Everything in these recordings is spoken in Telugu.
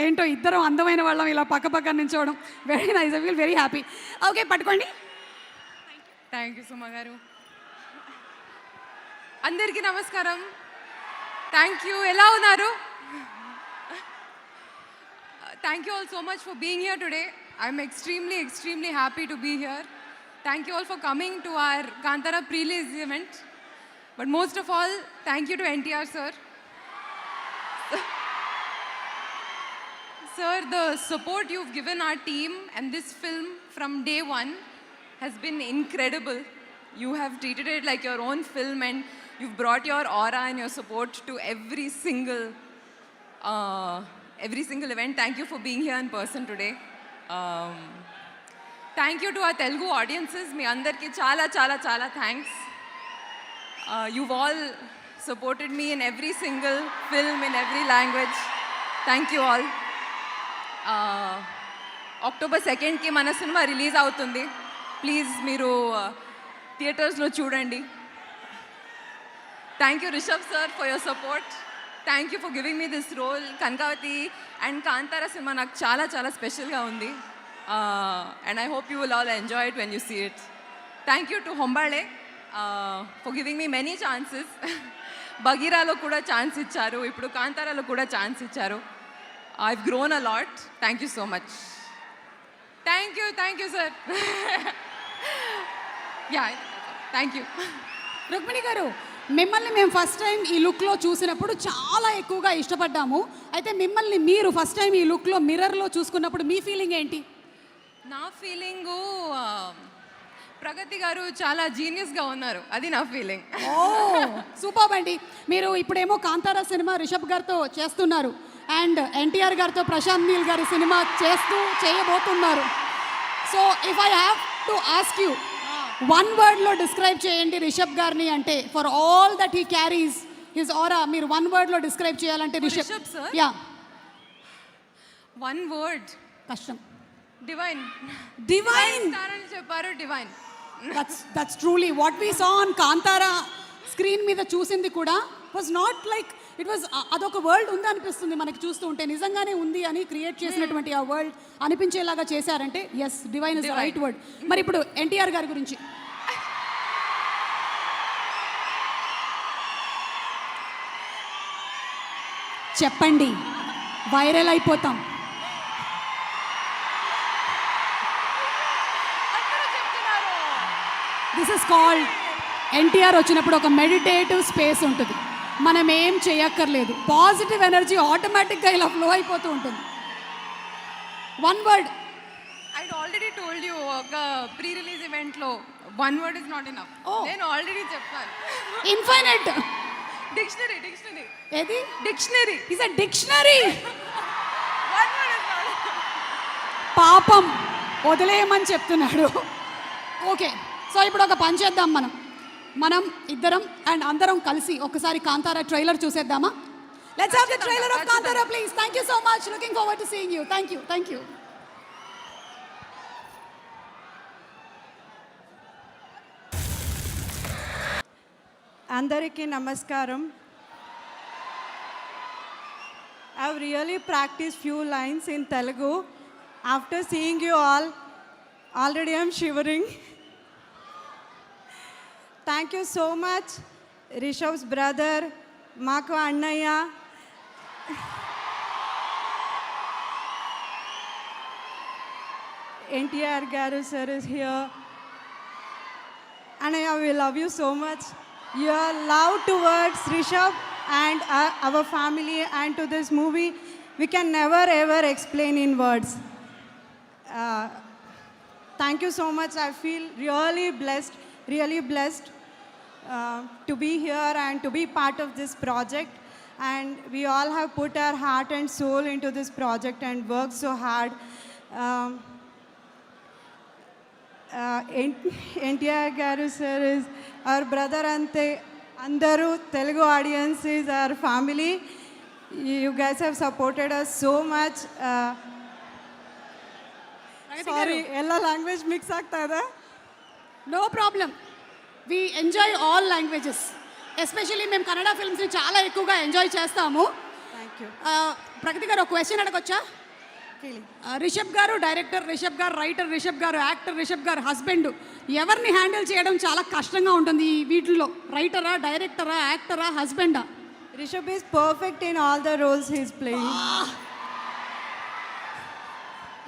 ఏంటో ఇద్దరం అందమైన వాళ్ళం ఇలా పక్క పక్క నించోవడం. Very nice I feel very happy okay పట్టుకోండి. థ్యాంక్ యూ సుమ గారు. అందరికీ నమస్కారం. థ్యాంక్ యూ ఎలా ఉన్నారు? Thank you all so much for being here today I'm extremely extremely happy to be here thank you all for coming to our Kantara prerelease event but most of all thank you to NTR sir Sir, the support you've given our team and this film from day one has been incredible. You have treated it like your own film and you've brought your aura and your support to every single uh, every single event. Thank you for being here in person today. Um, thank you to our Telugu audiences. మీ అందరికీ చాలా చాలా చాలా thanks uh, you've all supported me in every single film in every language. Thank you all. October సెకండ్కి మన సినిమా రిలీజ్ అవుతుంది. ప్లీజ్ మీరు థియేటర్స్లో చూడండి. Thank you Rishab sir for your support thank you for giving me this role Kanakavathi and Kantara cinema నాకు చాలా చాలా స్పెషల్గా ఉంది. And I hope you will all enjoy it when you see it thank you to Hombale for giving me many chances బగీరాలో కూడా ఛాన్స్ ఇచ్చారు ఇప్పుడు కాంతారాలో కూడా ఛాన్స్ ఇచ్చారు I've grown a lot thank you so much thank you thank you sir yeah thank you Rukmini గారు మిమ్మల్ని మేము ఫస్ట్ టైం ఈ లుక్లో చూసినప్పుడు చాలా ఎక్కువగా ఇష్టపడ్డాము. అయితే మిమ్మల్ని మీరు ఫస్ట్ టైం ఈ లుక్లో మిర్రర్లో చూసుకున్నప్పుడు మీ ఫీలింగ్ ఏంటి? నా ఫీలింగు ప్రగతి గారు చాలా జీనియస్గా ఉన్నారు. అది నా ఫీలింగ్ ఓ సూపర్ అండి. మీరు ఇప్పుడేమో కాంతారా సినిమా రిషబ్ గారితో చేస్తున్నారు. అండ్ ఎన్టీఆర్ గారితో ప్రశాంత్ నీల్ గారి సినిమా చేస్తూ చేయబోతున్నారు. So if I have to ask you one వర్డ్లో describe చేయండి రిషబ్ గారిని అంటే for all that he carries his aura మీరు వన్ వర్డ్లో డిస్క్రైబ్ చేయాలంటే Rishab Rishab? Ya one word కష్టం. డివైన్ డివైన్ చెప్పారు divine that's that's truly what we saw on Kantara screen మీద చూసింది కూడా. Was not like it was అదొక వరల్డ్ ఉంది అనిపిస్తుంది మనకి చూస్తూ ఉంటే. నిజంగానే ఉంది అని క్రియేట్ చేసినటువంటి ఆ వరల్డ్ అనిపించేలాగా చేశారంటే yes divine is right word మరి ఇప్పుడు ఎన్టీఆర్ గారి గురించి. చెప్పండి. వైరల్ అయిపోతాం. దిస్ ఇస్ కాల్డ్ ఎన్టీఆర్ వచ్చినప్పుడు ఒక మెడిటేటివ్ స్పేస్ ఉంటుంది. మనం ఏం చేయక్కర్లేదు. పాజిటివ్ ఎనర్జీ ఆటోమేటిక్గా ఇలా ఫ్లో అయిపోతూ ఉంటుంది. One word I already told you ఒక ప్రీ రిలీజ్ ఈవెంట్లో one word is not enough. నేను ఆల్రెడీ చెప్పాను. ఇన్ఫైనైట్ డిక్షనరీ డిక్షనరీ ఏది? డిక్షనరీ ఇస్ అ డిక్షనరీ పాపం. వదిలేయమని చెప్తున్నాడు. ఓకే సో ఇప్పుడు ఒక పని చేద్దాం మనం. మనం ఇద్దరం అండ్ అందరం కలిసి ఒకసారి కాంతారా ట్రైలర్ చూసేద్దామా? Let's have the trailer of Kantara please thank you so much looking forward to seeing you thank you thank you అందరికీ నమస్కారం. I've really practiced few lines in Telugu. After seeing you all, already I'm shivering. Thank you so much, Rishav's brother, Mako Annaya. NTR Garu sir is here. Annaya, we love you so much. Your love towards Rishav and uh, our family and to this movie, we can never ever explain in words. Uh, thank you so much. I feel really blessed, really blessed uh, to be here and to be part of this project. And we all have put our heart and soul into this project and worked so hard. Um, NTR గారు సార్ ఇస్ అవర్ బ్రదర్ అంతే అందరూ Telugu audience is our family you guys have supported us so much sorry ಎಲ್ಲ లాంగ్వేజ్ మిక్స్ ಆಗ್ತಾ no problem We enjoy all languages especially మేము కన్నడ ఫిల్మ్స్ని చాలా ఎక్కువగా ఎంజాయ్ చేస్తాము. థ్యాంక్ యూ ఆ, ప్రగతి గారు ఒక క్వశ్చన్ అడగొచ్చా? రిషబ్ గారు డైరెక్టర్ రిషబ్ గారు రైటర్ రిషబ్ గారు యాక్టర్ రిషబ్ గారు హస్బెండ్ ఎవరిని హ్యాండిల్ చేయడం చాలా కష్టంగా ఉంటుంది ఈ వీటిలో రైటరా డైరెక్టరా యాక్టరా హస్బెండా Rishabh is perfect in all the roles he's playing.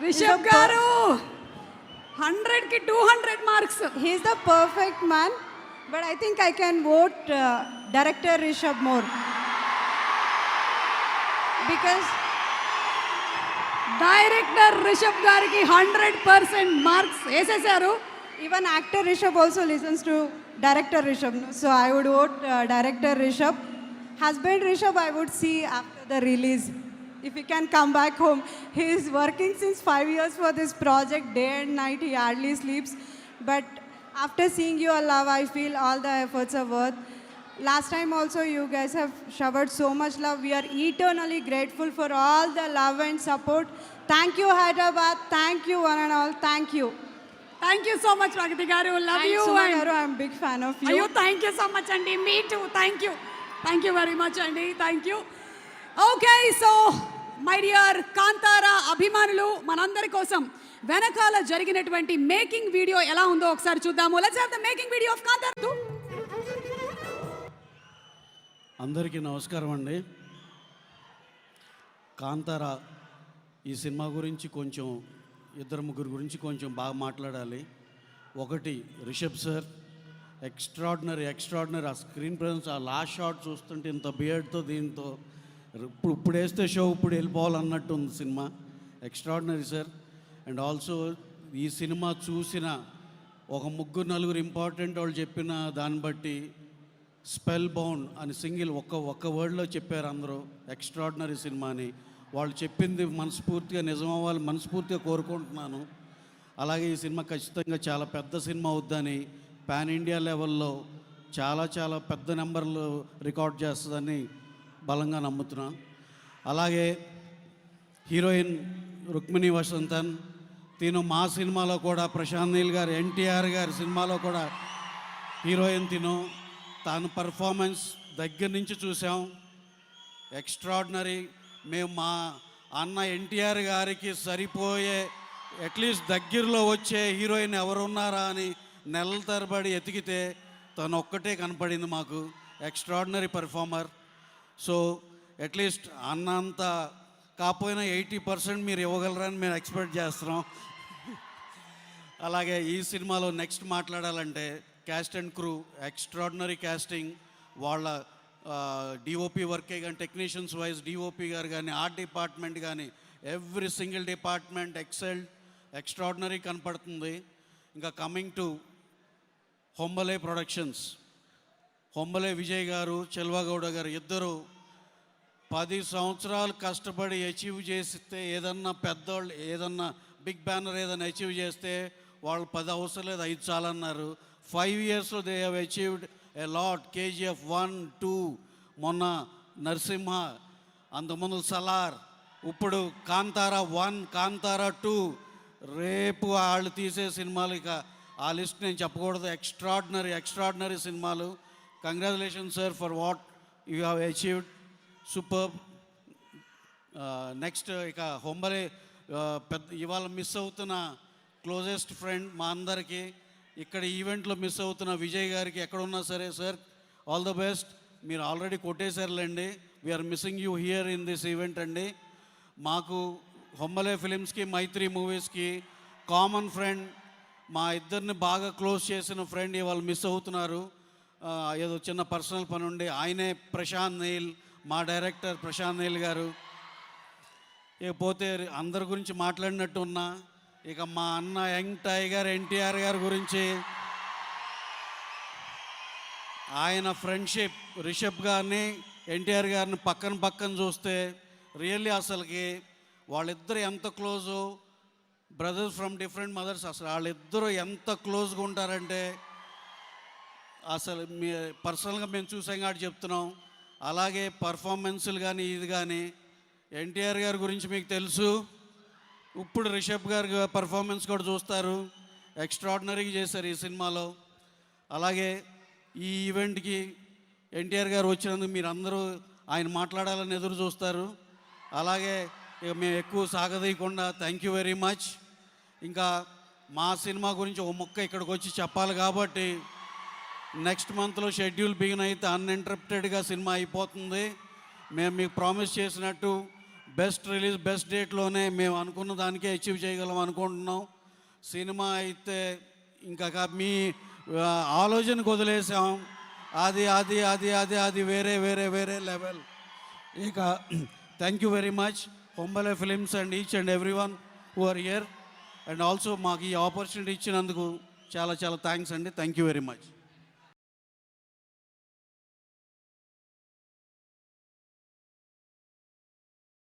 Rishabh గారు! హండ్రెడ్కి two hundred marks He's the perfect man, but I think I can vote uh, director Rishabh more. Because director Rishabh గారికి హండ్రెడ్ పర్సెంట్ మార్క్స్ వేసేసారు even actor Rishabh also listens to director Rishabh. no? So I would vote uh, director Rishabh. Husband Rishabh, I would see after the release. If he can come back home, he is working since five years for this project, day and night. He hardly sleeps. But after seeing your love, I feel all the efforts are worth. Last time also, you guys have showered so much love. We are eternally grateful for all the love and support. Thank you, Hyderabad. Thank you, one and all. Thank you. Thank you so much Pragathi garu love And you Suma garu, I'm a big fan of you. అయ్యో థ్యాంక్ యూ సో మచ్ అండి మీ too thank you thank you very much అండి thank you okay so My dear Kantara అభిమానులు మనందరి కోసం వెనకాల జరిగినటువంటి మేకింగ్ వీడియో ఎలా ఉందో ఒకసారి చూద్దాము. Let's have the making video of Kantara. అందరికీ నమస్కారం అండి. కాంతార ఈ సినిమా గురించి కొంచెం ఇద్దరు ముగ్గురు గురించి కొంచెం బాగా మాట్లాడాలి. ఒకటి రిషబ్ సార్ ఎక్స్ట్రాడినరీ ఎక్స్ట్రాడినరీ ఆ స్క్రీన్ ప్రజెన్స్ ఆ లాస్ట్ షాట్ చూస్తుంటే ఇంత బియర్డ్తో దీంతో ఇప్పుడు ఇప్పుడు వేస్తే షో ఇప్పుడు వెళ్ళిపోవాలన్నట్టు ఉంది cinema. Extraordinary sir and also ఈ సినిమా చూసిన ఒక ముగ్గురు నలుగురు ఇంపార్టెంట్ వాళ్ళు చెప్పిన దాన్ని బట్టి స్పెల్ బౌండ్ అని సింగిల్ ఒక్క ఒక్క వర్డ్లో చెప్పారు అందరూ. ఎక్స్ట్రాడినరీ సినిమా అని. వాళ్ళు చెప్పింది మనస్ఫూర్తిగా నిజమవ్వాలి మనస్ఫూర్తిగా కోరుకుంటున్నాను. అలాగే ఈ సినిమా ఖచ్చితంగా చాలా పెద్ద సినిమా అవుద్దని పాన్ ఇండియా లెవెల్లో చాలా చాలా పెద్ద నెంబర్లు రికార్డ్ చేస్తుందని బలంగా నమ్ముతున్నాను అలాగే హీరోయిన్ రుక్మిణి వసంతన్ తిను మా సినిమాలో కూడా ప్రశాంత్ నీల్ గారు ఎన్టీఆర్ గారి సినిమాలో కూడా హీరోయిన్ తిను. తాను పర్ఫార్మెన్స్ దగ్గర నుంచి చూసాం. ఎక్స్ట్రాడినరీ. మేము మా అన్న ఎన్టీఆర్ గారికి సరిపోయే అట్లీస్ట్ దగ్గరలో వచ్చే హీరోయిన్ ఎవరున్నారా అని నెలల తరబడి ఎతికితే తను ఒక్కటే కనపడింది మాకు. Extraordinary performer. సో అట్లీస్ట్ అన్నంత కాకపోయినా ఎయిటీ పర్సెంట్ మీరు ఇవ్వగలరని మేము ఎక్స్పెక్ట్ చేస్తున్నాం. అలాగే ఈ సినిమాలో నెక్స్ట్ మాట్లాడాలంటే cast and crew extraordinary casting వాళ్ళ డిఓపి వర్కే కానీ టెక్నీషియన్స్ వైజ్ డిఓపి గారు కానీ ఆర్ట్ డిపార్ట్మెంట్ కానీ every single department excel extraordinary కనపడుతుంది. ఇంకా కమింగ్ టు హొంబలే ప్రొడక్షన్స్. కొమ్మలే విజయ్ గారు చెల్వగౌడ గారు ఇద్దరు పది సంవత్సరాలు కష్టపడి అచీవ్ చేస్తే ఏదన్నా పెద్దోళ్ళు ఏదన్నా బిగ్ బ్యానర్ ఏదైనా అచీవ్ చేస్తే వాళ్ళు పది అవసరం లేదు ఐదు చాలన్నారు ఫైవ్ ఇయర్స్లో they have achieved a lot KGF one two మొన్న నరసింహ అంతకుముందు సలార్ ఇప్పుడు కాంతారా వన్ కాంతారా టూ రేపు వాళ్ళు తీసే సినిమాలు ఇక ఆ లిస్ట్ నేను చెప్పకూడదు. ఎక్స్ట్రాడినరీ ఎక్స్ట్రాడినరీ సినిమాలు. Congratulation sir for what you have achieved super next ఇక హొంబలే uh, పెద్ద ఇవాళ మిస్ అవుతున్న క్లోజెస్ట్ ఫ్రెండ్ మా అందరికీ ఇక్కడ ఈవెంట్లో మిస్ అవుతున్న విజయ్ గారికి ఎక్కడున్నా సరే సార్ ఆల్ ద బెస్ట్ మీరు already కొట్టేశారులేండి. We are missing you here in this event అండి. మాకు హొమ్మలే ఫిలిమ్స్కి మైత్రి మూవీస్కి కామన్ ఫ్రెండ్ మా ఇద్దరిని బాగా క్లోజ్ చేసిన ఫ్రెండ్ ఇవాళ మిస్ అవుతున్నారు. ఏదో చిన్న పర్సనల్ పని ఉండి ఆయనే ప్రశాంత్ నీల్ మా డైరెక్టర్ ప్రశాంత్ నీల్ గారు. పోతే అందరి గురించి మాట్లాడినట్టు ఉన్నా ఇక మా అన్న యంగ్ టైగర్ ఎన్టీఆర్ గారి గురించి ఆయన ఫ్రెండ్షిప్ రిషబ్ గారిని ఎన్టీఆర్ గారిని పక్కన పక్కన చూస్తే రియల్లీ అసలుకి వాళ్ళిద్దరు ఎంత close brothers from different mothers అసలు వాళ్ళిద్దరూ ఎంత క్లోజ్గా ఉంటారంటే అసలు మీ పర్సనల్గా మేము చూసాం కాబట్టి చెప్తున్నాం. అలాగే పర్ఫార్మెన్స్లు కానీ ఇది కానీ ఎన్టీఆర్ గారి గురించి మీకు తెలుసు. ఇప్పుడు రిషబ్ గారి పర్ఫార్మెన్స్ కూడా చూస్తారు. ఎక్స్ట్రాడినరీగా చేశారు ఈ సినిమాలో. అలాగే ఈ ఈవెంట్కి ఎన్టీఆర్ గారు వచ్చినందుకు మీరు అందరూ ఆయన మాట్లాడాలని ఎదురు చూస్తారు. అలాగే ఇక మేము ఎక్కువ సాగదీయకుండా థ్యాంక్ యూ వెరీ మచ్ ఇంకా మా సినిమా గురించి ఒక ముక్క ఇక్కడికి వచ్చి చెప్పాలి కాబట్టి నెక్స్ట్ మంత్లో షెడ్యూల్ బిగిన్ అయితే అన్ఇంటరప్టెడ్గా సినిమా అయిపోతుంది. మేము మీకు ప్రామిస్ చేసినట్టు బెస్ట్ రిలీజ్ బెస్ట్ డేట్లోనే మేము అనుకున్న దానికే అచీవ్ చేయగలం అనుకుంటున్నాం. సినిమా అయితే ఇంకా మీ ఆలోచనకు వదిలేసాం. అది అది అది అది అది వేరే వేరే వేరే లెవెల్ ఇక thank you very much Hombale films and each and every one who are here and also మాకు ఈ ఆపర్చునిటీ ఇచ్చినందుకు చాలా చాలా థ్యాంక్స్ అండి. Thank you very much